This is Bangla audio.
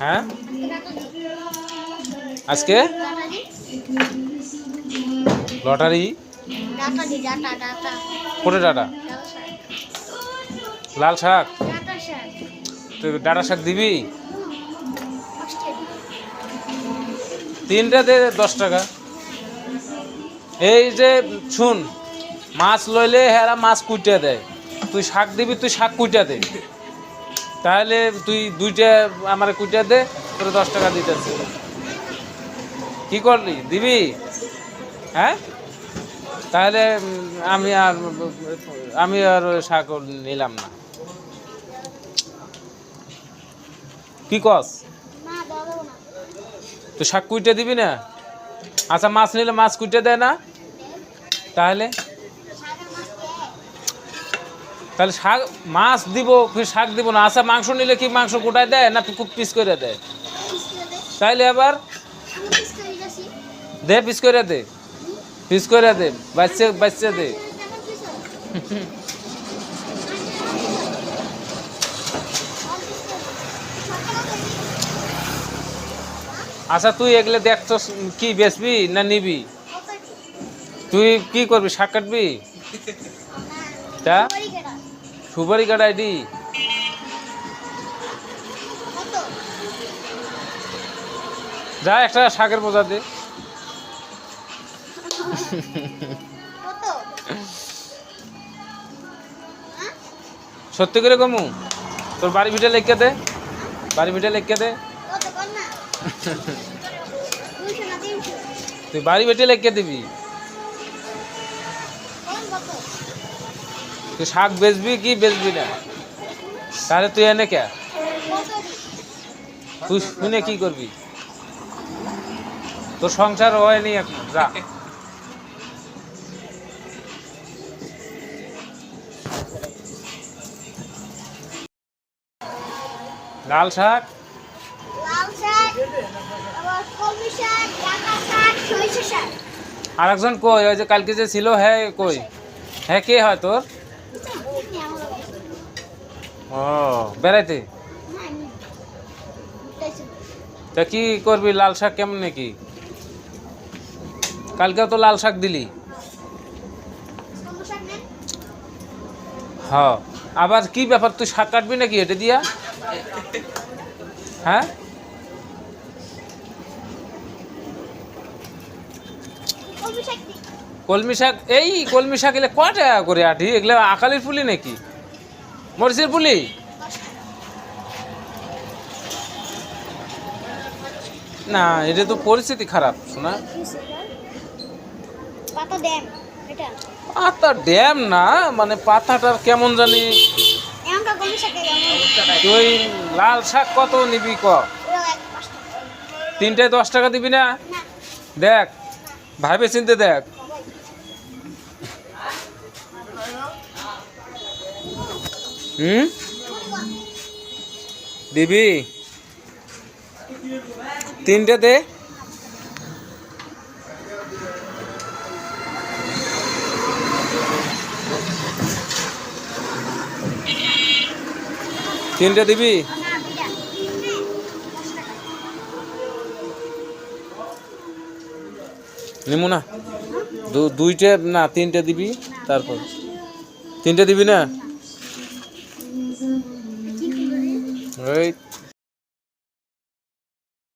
হ্যাঁ? আজকে? লটারি? কোটে ডাটা ডাটা। লাল শাক? তুই ডাটা শাক দিবি? তিনটা দে দশ টাকা। এই যে শুন মাছ লইলে হেরা মাছ কুইটা দেয়। তুই শাক দিবি তুই শাক কুইটা দে। তাহলে তুই দুইটা আমার কুইটা দে তোর দশ টাকা দিতেছে। কি করলি? দিবি? হ্যাঁ? তাহলে আমি আর আমি আর শাক নিলাম না। কি কস? তুই শাক কুইটে দিবি না? আচ্ছা মাছ নিলে মাছ কুইটে দেয় না? তাহলে? তাহলে শাক, মাছ দিব, ফির শাক দিব না। আচ্ছা মাংস নিলে কি মাংস গোটায় দেয় না খুব পিস করে দেয়? তাইলে আবার? দে পিস করে দে। পিস করে দে, বাচ্চা বাচ্চা দে। আচ্ছা তুই এগুলো দেখছ কি বেচবি না নিবি? তুই কি করবি, শাক কাটবি? তা? সুপারি দি কত যা একটা শাকের বোঝা দে। সত্যি করে কমু, তোর বাড়ি ভিটে লেখকে দে। বাড়ি ভিটে লেখকে দে। তুই বাড়ি বেটে লেখকে দিবি। তুই শাক বেচবি কি বেচবি না? তাহলে তুই এনে কে? তুই শুনে কি করবি? তোর সংসার হয়নি এখন যা। লাল শাক? আর একজন কই? ওই যে কালকে যে ছিল হ্যাঁ কই? হ্যাঁ কে হয় তোর? ও বেড়াইতে? তা কি করবি? লাল শাক কেমন নাকি? কালকেও তো লাল শাক দিলি। হ আবার কি ব্যাপার? তুই শাক কাটবি নাকি এটা দিয়া? হ্যাঁ? কলমি শাক? এই কলমি শাক এলে ক টাকা করে আঠি এগুলো আকালির পুলি নাকি? মরিচের পুলি? না এটা তো পরিস্থিতি খারাপ শোনা পাতা ড্যাম না মানে পাতাটার কেমন জানি তুই লাল শাক কত নিবি ক? তিনটায় দশ টাকা দিবি না? না। দেখ ভাবে চিনতে দেখ। দিবি? তিনটে দে। তিনটে দিবি? নিমু না। দুইটে না, তিনটে দিবি, তারপর। তিনটে দিবি না? কি করবি ওই